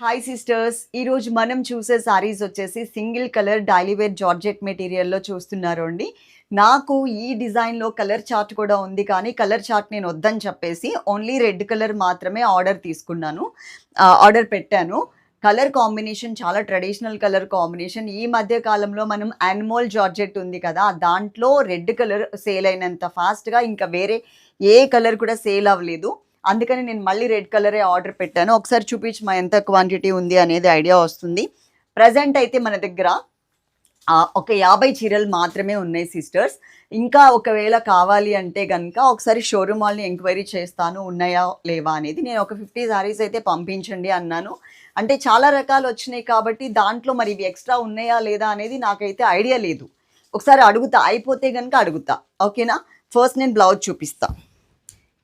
Hi sisters ఈరోజు మనం చూసే సారీస్ వచ్చేసి single colour daily wear georgette మెటీరియల్లో చూస్తున్నారు అండి. నాకు ఈ డిజైన్లో కలర్ చార్ట్ కూడా ఉంది. కానీ కలర్ చార్ట్ నేను వద్దని చెప్పేసి ఓన్లీ రెడ్ కలర్ మాత్రమే ఆర్డర్ తీసుకున్నాను. ఆర్డర్ పెట్టాను. కలర్ కాంబినేషన్ చాలా ట్రెడిషనల్ కలర్ కాంబినేషన్ ఈ మధ్య కాలంలో మనం యానిమల్ జార్జెట్ ఉంది కదా దాంట్లో రెడ్ కలర్ సేల్ అయినంత ఫాస్ట్గా ఇంకా వేరే ఏ కలర్ కూడా సేల్ అవ్వలేదు. అందుకని నేను మళ్ళీ రెడ్ కలరే ఆర్డర్ పెట్టాను. ఒకసారి చూపించి మా ఎంత క్వాంటిటీ ఉంది అనేది ఐడియా వస్తుంది. ప్రజెంట్ అయితే మన దగ్గర ఒక యాభై చీరలు మాత్రమే ఉన్నాయి సిస్టర్స్. ఇంకా ఒకవేళ కావాలి అంటే కనుక ఒకసారి షోరూమ్ వాళ్ళని ఎంక్వైరీ చేస్తాను ఉన్నాయా లేవా అనేది. నేను ఒక ఫిఫ్టీ శారీస్ అయితే పంపించండి అన్నాను. అంటే చాలా రకాలు వచ్చినాయి కాబట్టి దాంట్లో మరి ఇవి ఎక్స్ట్రా ఉన్నాయా లేదా అనేది నాకైతే ఐడియా లేదు. ఒకసారి అడుగుతా అయిపోతే కనుక అడుగుతా. ఓకేనా? ఫస్ట్ నేను బ్లౌజ్ చూపిస్తా.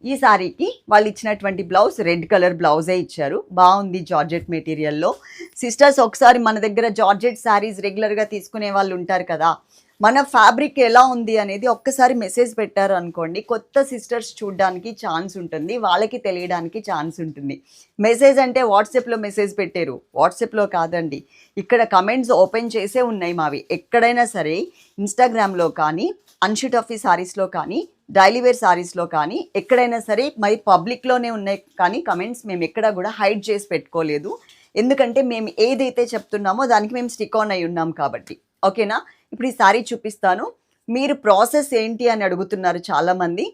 ఈ సారీకి వాళ్ళు ఇచ్చినటువంటి బ్లౌజ్ రెడ్ కలర్ బ్లౌజే ఇచ్చారు. బాగుంది జార్జెట్ మెటీరియల్లో. సిస్టర్స్ ఒకసారి మన దగ్గర జార్జెట్ శారీస్ రెగ్యులర్గా తీసుకునే వాళ్ళు ఉంటారు కదా మన ఫ్యాబ్రిక్ ఎలా ఉంది అనేది ఒక్కసారి మెసేజ్ పెట్టారు అనుకోండి కొత్త సిస్టర్స్ చూడడానికి ఛాన్స్ ఉంటుంది వాళ్ళకి తెలియడానికి ఛాన్స్ ఉంటుంది. మెసేజ్ అంటే వాట్సాప్లో మెసేజ్ పెట్టారు. వాట్సాప్లో కాదండి ఇక్కడ కమెంట్స్ ఓపెన్ చేసే ఉన్నాయి మావి. ఎక్కడైనా సరే ఇన్స్టాగ్రామ్లో కానీ అన్షూట్ ఆఫీ సారీస్లో కానీ డైలీ వేర్ సారీస్లో కానీ ఎక్కడైనా సరే మరి పబ్లిక్లోనే ఉన్నాయి కానీ కమెంట్స్ మేము ఎక్కడ కూడా హైడ్ చేసి పెట్టుకోలేదు. ఎందుకంటే మేము ఏదైతే చెప్తున్నామో దానికి మేము స్టిక్ ఆన్ అయి ఉన్నాం కాబట్టి. ఓకేనా ఇప్పుడు ఈ సారీ చూపిస్తాను. మీరు ప్రాసెస్ ఏంటి అని అడుగుతున్నారు చాలామంది.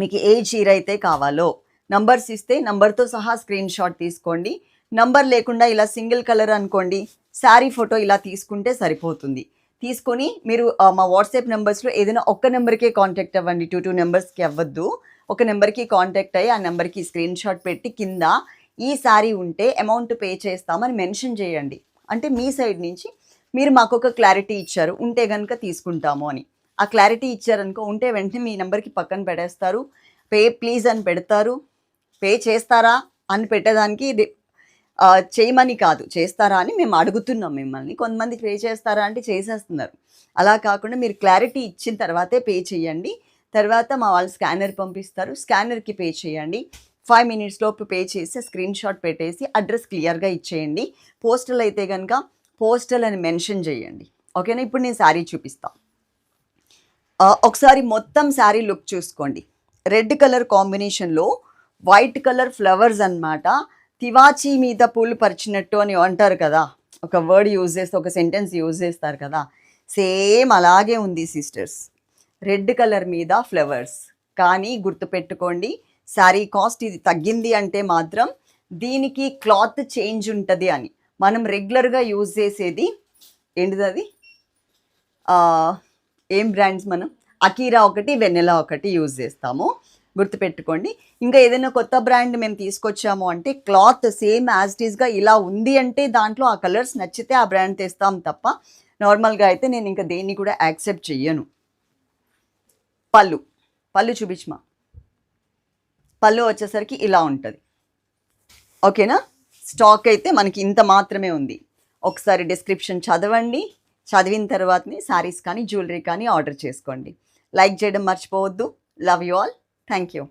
మీకు ఏ చీర అయితే కావాలో నంబర్స్ ఇస్తే నంబర్తో సహా స్క్రీన్ షాట్ తీసుకోండి. నంబర్ లేకుండా ఇలా సింగిల్ కలర్ అనుకోండి శారీ ఫోటో ఇలా తీసుకుంటే సరిపోతుంది. తీసుకొని మీరు మా వాట్సాప్ నెంబర్స్లో ఏదైనా ఒక్క నెంబర్కే కాంటాక్ట్ అవ్వండి. టూ టూ నెంబర్స్కి అవ్వద్దు. ఒక నెంబర్కి కాంటాక్ట్ అయ్యి ఆ నెంబర్కి స్క్రీన్ షాట్ పెట్టి కింద ఈ శారీ ఉంటే అమౌంట్ పే చేస్తామని మెన్షన్ చేయండి. అంటే మీ సైడ్ నుంచి మీరు మాకు ఒక క్లారిటీ ఇచ్చారు ఉంటే కనుక తీసుకుంటాము అని. ఆ క్లారిటీ ఇచ్చారనుకో ఉంటే వెంటనే మీ నెంబర్కి పక్కన పెట్టేస్తారు పే ప్లీజ్ అని పెడతారు. పే చేస్తారా అని పెట్టేదానికి ఇది, చేయమని కాదు చేస్తారా అని మేము అడుగుతున్నాం మిమ్మల్ని. కొంతమంది పే చేస్తారా అంటే చేసేస్తున్నారు. అలా కాకుండా మీరు క్లారిటీ ఇచ్చిన తర్వాతే పే చేయండి. తర్వాత మా వాళ్ళు స్కానర్ పంపిస్తారు. స్కానర్కి పే చేయండి. ఫైవ్ మినిట్స్ లోపు పే చేసి స్క్రీన్ షాట్ పెట్టేసి అడ్రస్ క్లియర్గా ఇచ్చేయండి. పోస్టల్ అయితే కనుక పోస్టల్ అని మెన్షన్ చేయండి. ఓకేనా? ఇప్పుడు నేను శారీ చూపిస్తాను ఒకసారి మొత్తం శారీ లుక్ చూసుకోండి. రెడ్ కలర్ కాంబినేషన్లో వైట్ కలర్ ఫ్లవర్స్ అన్నమాట. తివాచీ మీద పూలు పరిచినట్టు అని అంటారు కదా. ఒక వర్డ్ యూజ్ చేస్తే ఒక సెంటెన్స్ యూజ్ చేస్తారు కదా. సేమ్ అలాగే ఉంది సిస్టర్స్. రెడ్ కలర్ మీద ఫ్లవర్స్. కానీ గుర్తుపెట్టుకోండి శారీ కాస్ట్ ఇది తగ్గింది అంటే మాత్రం దీనికి క్లాత్ చేంజ్ ఉంటుంది అని. మనం రెగ్యులర్గా యూజ్ చేసేది ఏంటిది అది? ఏం బ్రాండ్స్ మనం? అకీరా ఒకటి వెన్నెలా ఒకటి యూజ్ చేస్తాము. గుర్తుపెట్టుకోండి. ఇంకా ఏదైనా కొత్త బ్రాండ్ మేము తీసుకొచ్చాము అంటే క్లాత్ సేమ్ యాజ్ టీస్గా ఇలా ఉంది అంటే దాంట్లో ఆ కలర్స్ నచ్చితే ఆ బ్రాండ్ తెస్తాం తప్ప నార్మల్గా అయితే నేను ఇంకా దేన్ని కూడా యాక్సెప్ట్ చెయ్యను. పళ్ళు. పళ్ళు చూపించమా? పళ్ళు వచ్చేసరికి ఇలా ఉంటుంది. ఓకేనా? స్టాక్ అయితే మనకి ఇంత మాత్రమే ఉంది. ఒకసారి డిస్క్రిప్షన్ చదవండి. చదివిన తర్వాతనే శారీస్ కానీ జ్యువెలరీ కానీ ఆర్డర్ చేసుకోండి. లైక్ చేయడం మర్చిపోవద్దు. Love you all. Thank you